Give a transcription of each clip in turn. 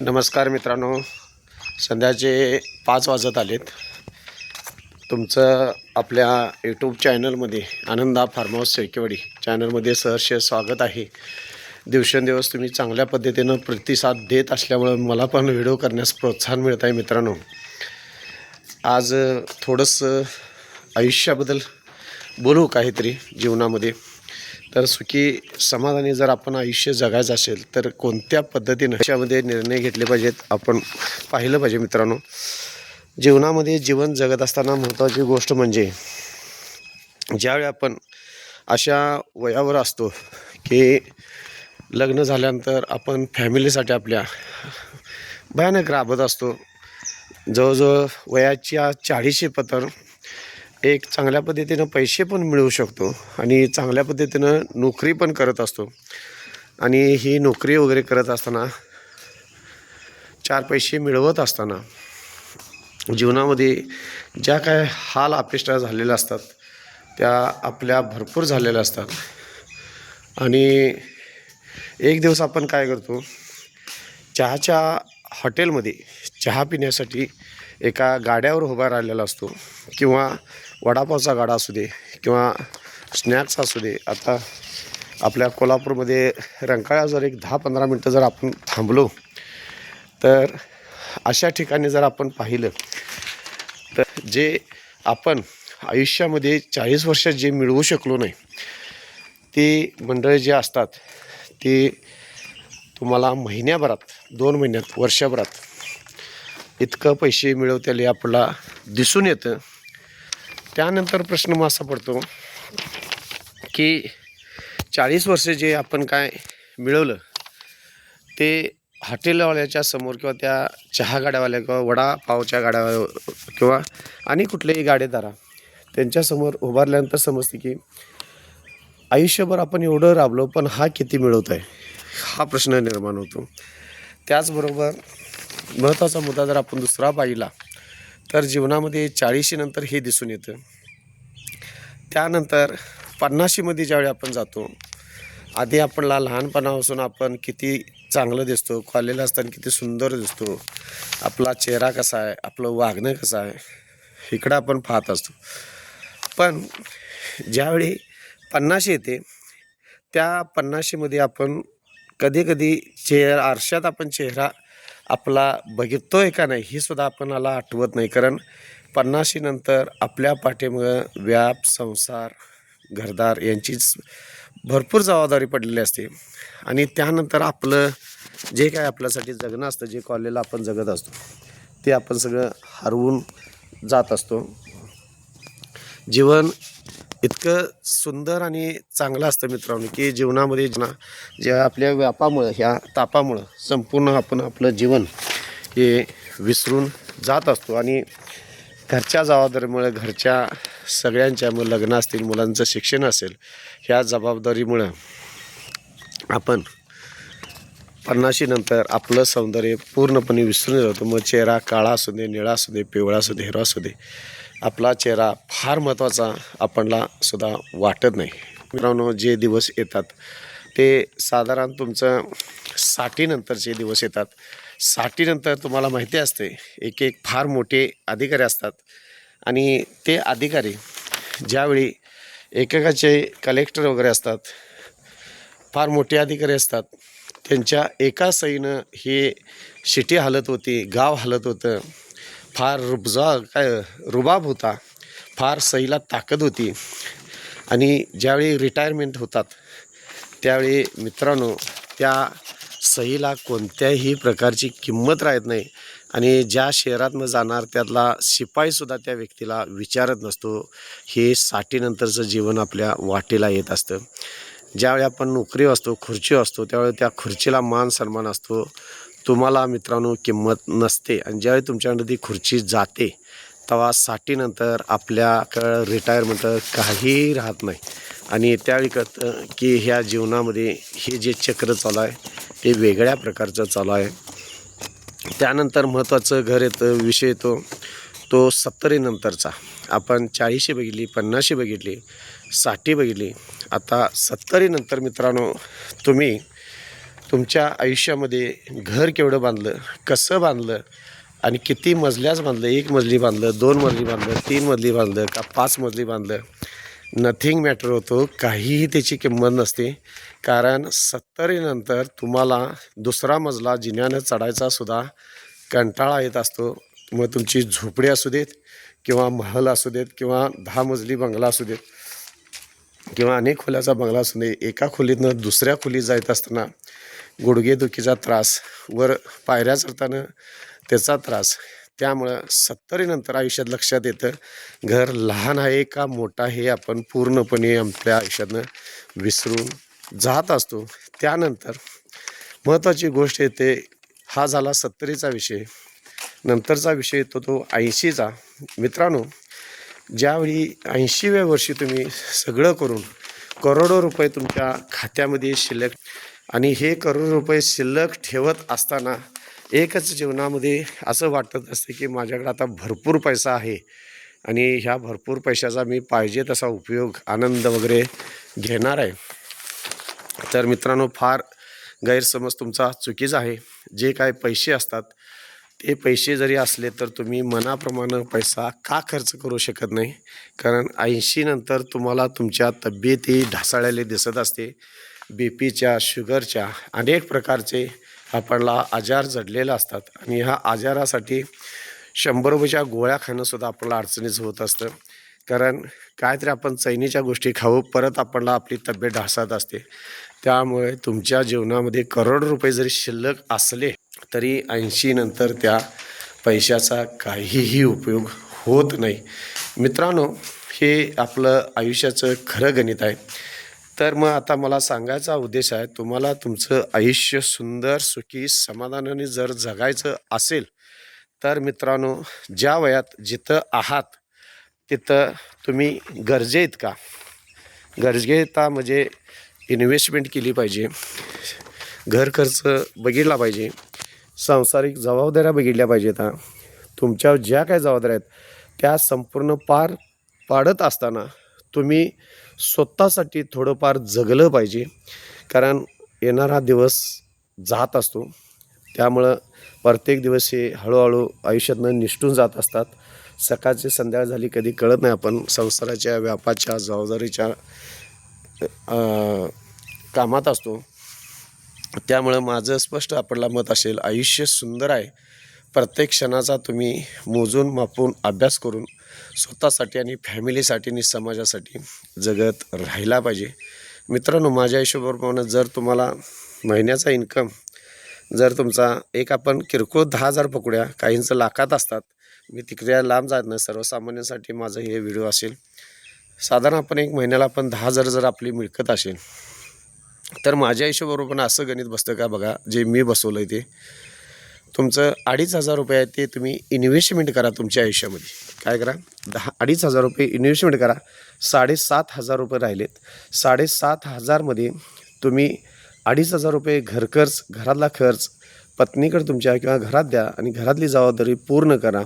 नमस्कार मित्रांनो. संध्याचे पाच वाजत आलेत. तुमचं आपल्या यूट्यूब चॅनलमध्ये आनंदा फार्म हाऊस चॅनलमध्ये सहर्ष स्वागत आहे. दिवसेंदिवस तुम्ही चांगल्या पद्धतीनं प्रतिसाद देत असल्यामुळं मला पण व्हिडिओ करण्यास प्रोत्साहन मिळत आहे मित्रांनो. आज थोडंसं आयुष्याबद्दल बोलू काहीतरी जीवनामध्ये. तर सुखी समाधानी जर आपण आयुष्य जगायचं असेल तर कोणत्या पद्धतीनं याच्यामध्ये निर्णय घेतले पाहिजेत? आपण पाहिलं पाहिजे मित्रांनो. जीवनामध्ये जीवन जगत असताना महत्त्वाची गोष्ट म्हणजे ज्यावेळी आपण अशा वयावर असतो की लग्न झाल्यानंतर आपण फॅमिलीसाठी आपल्या भयानक राबत असतो. जवळजवळ वयाच्या चाळीशी पतर एक चांगल्या पद्धतीनं पैसे पण मिळवू शकतो आणि चांगल्या पद्धतीनं नोकरी पण करत असतो. आणि ही नोकरी वगैरे करत असताना चार पैसे मिळवत असताना जीवनामध्ये ज्या काय हाल अपेष्टा झालेल्या असतात त्या आपल्या भरपूर झालेल्या असतात. आणि एक दिवस आपण काय करतो चहाच्या हॉटेलमध्ये चहा पिण्यासाठी एका गाड्यावर उभा राहिलेला असतो किंवा वडापावचा गाडा असू दे किंवा स्नॅक्स असू दे. आता आपल्या कोल्हापूरमध्ये रंकाळा जर एक दहा पंधरा मिनटं जर आपण थांबलो तर अशा ठिकाणी जर आपण पाहिलं तर जे आपण आयुष्यामध्ये चाळीस वर्षात जे मिळवू शकलो नाही ती मंडळी जे असतात ती तुम्हाला महिन्याभरात दोन महिन्यात वर्षभरात इतकं पैसे मिळवत्याले आपल्याला दिसून येतं. त्यानंतर प्रश्न मग असा पडतो की चाळीस वर्ष जे आपण काय मिळवलं ते हॉटेलवाल्याच्या समोर किंवा त्या चहा गाड्यावाल्या किंवा वडापावच्या गाड्या किंवा आणि कुठलेही गाडेदारा त्यांच्यासमोर उभारल्यानंतर समजते की आयुष्यभर आपण एवढं राबलो पण हा किती मिळवत आहे हा प्रश्न निर्माण होतो. त्याचबरोबर महत्त्वाचा मुद्दा जर आपण दुसरा पाहिला तर जीवनामध्ये चाळीशीनंतर हे दिसून येतं. त्यानंतर पन्नाशीमध्ये ज्यावेळी आपण जातो आधी आपणला लहानपणापासून आपण किती चांगलं दिसतो कॉलेजला असताना किती सुंदर दिसतो आपला चेहरा कसा आहे आपलं वागणं कसं आहे इकडं आपण पाहत असतो. पण ज्यावेळी पन्नाशी येते त्या पन्नाशीमध्ये आपण कधी कधी चेहरा आरशात आपण चेहरा आपला बघितोय का नाही ही सुद्धा आपणाला आठवत नाही. कारण पन्नाशीनंतर आपल्या पाठीमुळं व्याप संसार घरदार यांचीच भरपूर जबाबदारी पडलेली असते. आणि त्यानंतर आपलं जे काय आपल्यासाठी जगणं असतं जे कॉलेजला आपण जगत असतो ते आपण सगळं हरवून जात असतो. जीवन इतकं सुंदर आणि चांगलं असतं मित्रांनो की जीवनामध्ये ना ज्या आपल्या व्यापामुळं ह्या तापामुळं संपूर्ण आपण आपलं जीवन हे विसरून जात असतो. आणि घरच्या जबाबदारीमुळे घरच्या सगळ्यांच्या मग लग्न असतील मुलांचं शिक्षण असेल ह्या जबाबदारीमुळं आपण पन्नाशीनंतर आपलं सौंदर्य पूर्णपणे विसरून जातो. मग चेहरा काळा असू दे निळा असू दे पिवळा असू दे हिरवा असू दे. आपला चेहरा फार महत्त्वाचा आपणला सुद्धा वाटत नाही. मित्रांनो जे दिवस येतात ते साधारण तुमचं साठीनंतरचे दिवस येतात. साठीनंतर तुम्हाला माहिती असते एक एक फार मोठे अधिकारी असतात. आणि ते अधिकारी ज्यावेळी एकेकाचे कलेक्टर वगैरे असतात फार मोठे अधिकारी असतात त्यांच्या एका सईनं हे शिटी हलत होती गाव हलत होतं फार रुबजा काय रुबाब होता. फार सईला ताकद होती. आणि ज्यावेळी रिटायरमेंट होतात त्यावेळी मित्रांनो त्या सईला कोणत्याही प्रकारची किंमत राहत नाही. आणि ज्या शहरातनं जाणार त्यातला शिपाईसुद्धा त्या व्यक्तीला विचारत नसतो. हे साठीनंतरचं जीवन आपल्या वाटेला येत असतं. ज्यावेळी आपण नोकरी असतो खुर्ची असतो त्यावेळी त्या खुर्चीला मान सन्मान असतो. तुम्हाला मित्रांनो किंमत नसते आणि ज्यावेळी तुमच्याकडे ती खुर्ची जाते तेव्हा साठीनंतर आपल्याकडं रिटायरमेंट काहीही राहत नाही. आणि त्यावेळी कळतं की ह्या जीवनामध्ये हे जे चक्र चालू आहे ते वेगळ्या प्रकारचं चालू आहे. त्यानंतर महत्त्वाचं घर येतं विषय येतो. तो सत्तरीनंतरचा. आपण चाळीशी बघितली पन्नाशी बघितली साठी बघितली. आता सत्तरीनंतर मित्रांनो तुम्ही तुमच्या आयुष्यामध्ये घर केवढं बांधलं कसं बांधलं आणि किती मजल्याच बांधलं एक मजली बांधलं दोन मजली बांधलं तीन मजली बांधलं का पाच मजली बांधलं? नथिंग मॅटर होतो काहीही त्याची किंमत नसते. कारण सत्तरीनंतर तुम्हाला दुसरा मजला जिन्यानं चढायचा सुद्धा कंटाळा येत असतो. मग तुमची झोपडी असू देत किंवा महल असू देत किंवा दहा मजली बंगला असू देत किंवा अनेक खोल्याचा बंगला असू दे एका खोलीतनं दुसऱ्या खोलीत जायत असताना गुडघेदुखीचा त्रास वर पायऱ्या चढताना त्याचा त्रास. त्यामुळं सत्तरीनंतर आयुष्यात लक्षात येतं घर लहान आहे का मोठा हे आपण पूर्णपणे आपल्या आयुष्यातनं विसरून जात असतो. त्यानंतर महत्त्वाची गोष्ट येते हा झाला सत्तरीचा विषय. नंतरचा विषय येतो तो ऐंशीचा. मित्रांनो ज्यावेळी ऐंशीव्या वर्षी तुम्ही सगळं करून करोडो रुपये तुमच्या खात्यामध्ये शिल्लक आणि हे करोड रुपये शिल्लक ठेवत असताना एकच जीवनामध्ये असं वाटत असते की माझ्याकडे आता भरपूर पैसा आहे आणि ह्या भरपूर पैशाचा मी पाहिजे तसा उपयोग आनंद वगैरे घेणार आहे. तर मित्रांनो फार गैरसमज तुमचा चुकीचा आहे. जे काय पैसे असतात ते पैसे जरी असले तर तुम्ही मनाप्रमाणे पैसा का खर्च करू शकत नाही? कारण ऐंशी नंतर तुम्हाला तुमच्या तब्येती ढासळलेली दिसत असते. बी पीच्या शुगरच्या अनेक प्रकारचे आपल्याला आजार जडलेले असतात. आणि ह्या आजारासाठी शंभर रुपयाच्या गोळ्या खाणंसुद्धा आपल्याला अडचणीचं होत असतं. कारण काहीतरी आपण चैनीच्या गोष्टी खाऊ परत आपल्याला आपली तब्येत ढासत असते. त्यामुळे तुमच्या जीवनामध्ये करोड रुपये जरी शिल्लक असले तरी ऐंशी नंतर त्या पैशाचा काहीही उपयोग होत नाही. मित्रांनो हे आपलं आयुष्याचं खरं गणित आहे. तर मग आता मला सांगायचा उद्देश आहे तुम्हाला तुमचं आयुष्य सुंदर सुखी समाधानाने जर जगायचं असेल तर मित्रांनो ज्या वयात जिथं आहात तिथं तुम्ही गरजेत का? गरजेता म्हणजे इन्व्हेस्टमेंट केली पाहिजे घर खर्च बघितला पाहिजे सांसारिक जबाबदाऱ्या बघितल्या पाहिजेत तुमच्या ज्या काय जबाबदाऱ्या आहेत त्या संपूर्ण पार पाडत असताना तुम्ही स्वतःसाठी थोडंफार जगलं पाहिजे. कारण येणारा दिवस जात असतो. त्यामुळं प्रत्येक दिवस हे हळूहळू आयुष्यातनं निष्ठून जात असतात. सकाळची संध्याकाळ झाली कधी कळत नाही आपण संसाराच्या व्यापाच्या जबाबदारीच्या कामात असतो. त्यामुळं माझं स्पष्ट आपल्याला मत असेल आयुष्य सुंदर आहे. प्रत्येक क्षणाचा तुम्ही मोजून मापून अभ्यास करून स्वतःसाठी आणि फॅमिलीसाठी आणि समाजासाठी जगत राहिला पाहिजे. मित्रांनो माझ्या हिशोबाप्रमाणे जर तुम्हाला महिन्याचा इन्कम जर तुमचा एक आपण किरकोळ दहा हजार पकडूया काहींचं लाखात असतात मी तिकडे लांब जात नाही. सर्वसामान्यांसाठी माझं हे व्हिडिओ असेल. साधारण आपण एक महिन्याला आपण दहा हजार जर आपली मिळकत असेल तर माझ्या हिशोबाबरोबर पण असं गणित बसतं का बघा जे मी बसवलं आहे ते. तुमचं अडीच हजार रुपये आहे ते तुम्ही इन्व्हेस्टमेंट करा तुमच्या आयुष्यामध्ये. काय करा? दहा अडीच हजार रुपये इन्व्हेस्टमेंट करा. साडेसात हजार रुपये राहिलेत. साडेसात हजारमध्ये तुम्ही अडीच हजार रुपये घरखर्च घरातला खर्च पत्नीकडे तुमच्या किंवा घरात द्या आणि घरातली जबाबदारी पूर्ण करा.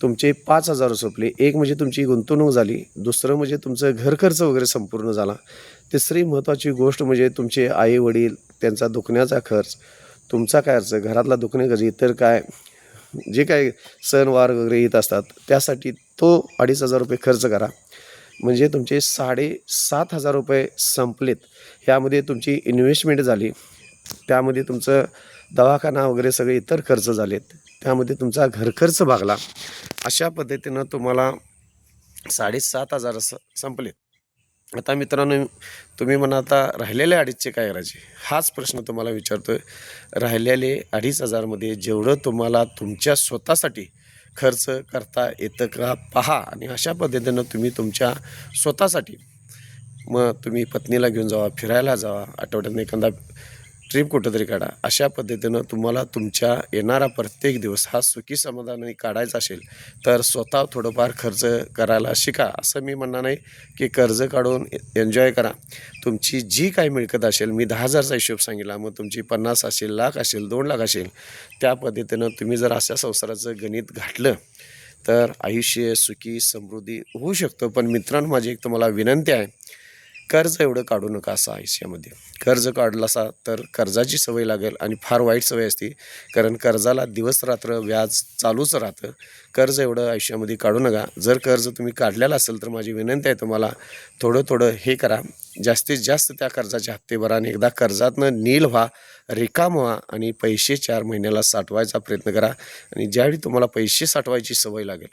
तुमचे पाच हजार सोपले. एक म्हणजे तुमची गुंतवणूक झाली. दुसरं म्हणजे तुमचं घरखर्च वगैरे संपूर्ण झाला. तिसरी महत्त्वाची गोष्ट म्हणजे तुमचे आई वडील त्यांचा दुखण्याचा खर्च तुमचा काय अर्थ घरातला दुखणे खर्च इतर काय? जे काय सणवार वगैरे येत असतात त्यासाठी तो अडीच हजार रुपये खर्च करा. म्हणजे तुमचे साडेसात हजार रुपये संपलेत. यामध्ये तुमची इन्व्हेस्टमेंट झाली. त्यामध्ये तुमचं दवाखाना वगैरे सगळे इतर खर्च झालेत. त्यामध्ये तुमचा घरखर्च भागला. अशा पद्धतीनं तुम्हाला साडेसात हजार स संपलेत. आता मित्रांनो तुम्ही म्हणा आता राहिलेले अडीचचे काय करायचे हाच प्रश्न तुम्हाला विचारतोय. राहिलेले अडीच हजारमध्ये जेवढं तुम्हाला तुमच्या स्वतःसाठी खर्च करता येतं का पहा आणि अशा पद्धतीनं तुम्ही तुमच्या स्वतःसाठी. मग तुम्ही पत्नीला घेऊन जावा फिरायला जावा आठवड्यातनं एखादा ट्रिप कुठंतरी काढा. अशा पद्धतीनं तुम्हाला तुमच्या येणारा प्रत्येक दिवस हा सुखी समाधानाने काढायचा असेल तर स्वतः थोडंफार खर्च करायला शिका. असं मी म्हणणार नाही की कर्ज काढून एन्जॉय करा. तुमची जी काही मिळकत असेल मी दहा हजारचा हिशोब सांगितला मग तुमची पन्नास असेल लाख असेल दोन लाख असेल त्या पद्धतीनं तुम्ही जर अशा संसाराचं गणित घाटलं तर आयुष्य सुखी समृद्धी होऊ शकतं. पण मित्रांनो माझी एक तुम्हाला विनंती आहे कर्ज एवढं काढू नका असं आयुष्यामध्ये. कर्ज काढला असा तर कर्जाची सवय लागेल आणि फार वाईट सवय असते. कारण कर्जाला दिवस रात्र व्याज चालूच राहतं. कर्ज एवढं आयुष्यामध्ये काढू नका. जर कर्ज तुम्ही काढलेलं असेल तर माझी विनंती आहे तुम्हाला थोडं थोडं हे करा. जास्तीत जास्त त्या कर्जाचे हप्ते भरा आणि एकदा कर्जातनं नील व्हा रिकाम व्हा आणि पैसे चार महिन्याला साठवायचा प्रयत्न करा. आणि ज्यावेळी तुम्हाला पैसे साठवायची सवय लागेल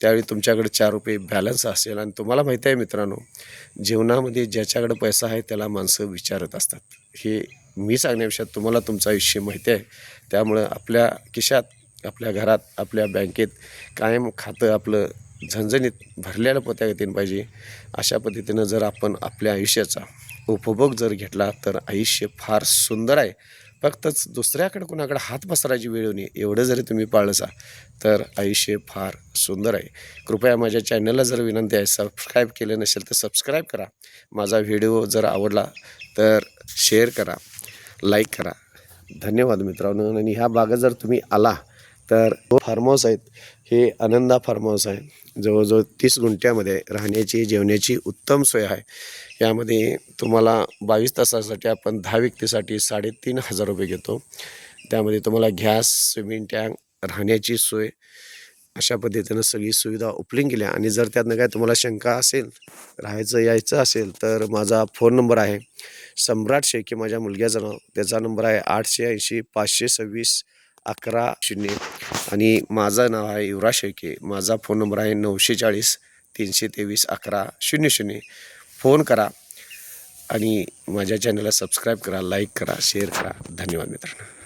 त्यावेळी तुमच्याकडे चार रुपये बॅलन्स असेल आणि तुम्हाला माहिती आहे मित्रांनो जीवनामध्ये ज्याच्याकडे पैसा आहे त्याला माणसं विचारत असतात. हे मी सांगण्यापेक्षा तुम्हाला तुमचं आयुष्य माहिती आहे. त्यामुळं आपल्या खिशात आपल्या घरात आपल्या बँकेत कायम खातं आपलं झणझणीत भरलेल्या पत्यागतीनं येतील पाहिजे. अशा पद्धतीनं जर आपण आपल्या आयुष्याचा उपभोग जर घेतला तर आयुष्य फार सुंदर आहे. फक्तच दुसऱ्याकडे कुणाकडे हात पसरायची वेळ नाही. एवढं जरी तुम्ही पाळसा तर आयुष्य फार सुंदर आहे. कृपया माझ्या चॅनलला जर विनंती आहे सबस्क्राईब केलं नसेल तर सबस्क्राईब करा. माझा व्हिडिओ जर आवडला तर शेअर करा लाईक करा. धन्यवाद मित्रांनो. आणि ह्या भागात जर तुम्ही आला तर फार्म हाऊस आहेत. हे आनंदा फार्म हाऊस आहे. जवळजवळ तीस गुंठ्यामध्ये राहण्याची जेवण्याची उत्तम सोय आहे. यामध्ये तुम्हाला बावीस तासासाठी आपण दहा व्यक्तीसाठी साडेतीन हजार रुपये घेतो. त्यामध्ये तुम्हाला गॅस स्विमिंग टँक राहण्याची सोय अशा पद्धतीनं सगळी सुविधा उपलब्ध केल्या. आणि जर त्यातनं काय तुम्हाला शंका असेल राहायचं यायचं असेल तर माझा फोन नंबर आहे. सम्राट शेखी माझ्या मुलग्याचं नाव. त्याचा नंबर आहे आठशे ऐंशी पाचशे सव्वीस अकरा शून्य. आणि माझं नाव आहे युवराज शेळके. माझा फोन नंबर आहे नऊशे चाळीस तीनशे तेवीस अकरा शून्य शून्य. फोन करा आणि माझ्या चॅनलला सबस्क्राईब करा लाईक करा शेअर करा. धन्यवाद मित्रांनो.